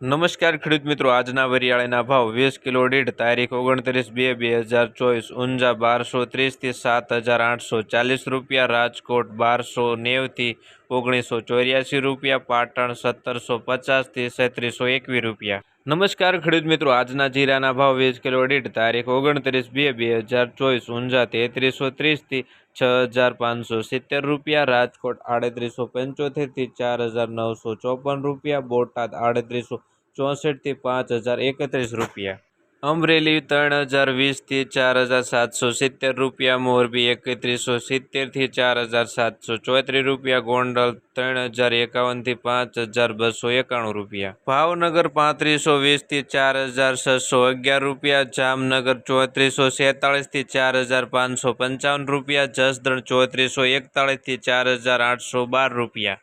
નમસ્કાર ખેડૂત મિત્રો, આજના વરિયાળીના ભાવ વીસ કિલો દીઠ તારીખ ઓગણત્રીસ બે બે હજાર ચોવીસ, ઊંઝા બારસો ત્રીસથી સાત હજાર આઠસો ચાલીસ રૂપિયા, રાજકોટ બારસો નેવથી ઓગણીસો ચોર્યાસી રૂપિયા, પાટણ સત્તરસો પચાસથી છત્રીસો એકવીસ રૂપિયા. નમસ્કાર, ખેડૂત મિત્રો. આજના જીરાના ભાવ વીસ કિલો દીઠ તારીખ ઓગણત્રીસ બે બે હજાર ચોવીસ, ઊંઝા તેત્રીસો ત્રીસથી છ હજાર પાંચસો સિત્તેર રૂપિયા, રાજકોટ આડત્રીસો પંચોતેરથી ચાર હજાર નવસો ચોપન રૂપિયા, બોટાદ આડત્રીસો ચોસઠથી પાંચ હજાર એકત્રીસ રૂપિયા. અમરેલી ત્રણ હજાર વીસથી ચાર હજાર સાતસો સિત્તેર રૂપિયા, મોરબી એકત્રીસો સિત્તેરથી ચાર હજાર સાતસો ચોત્રીસ રૂપિયા, ગોંડલ ત્રણ હજાર એકાવનથી પાંચ હજાર બસો એકાણું રૂપિયા. ભાવનગર પાંત્રીસો વીસથી ચાર હજાર છસો અગિયાર રૂપિયા, જામનગર ચોત્રીસો સેતાળીસથી ચાર હજાર પાંચસો પંચાવન રૂપિયા, જસદણ ચોત્રીસો એકતાળીસથી ચાર હજાર આઠસો બાર રૂપિયા.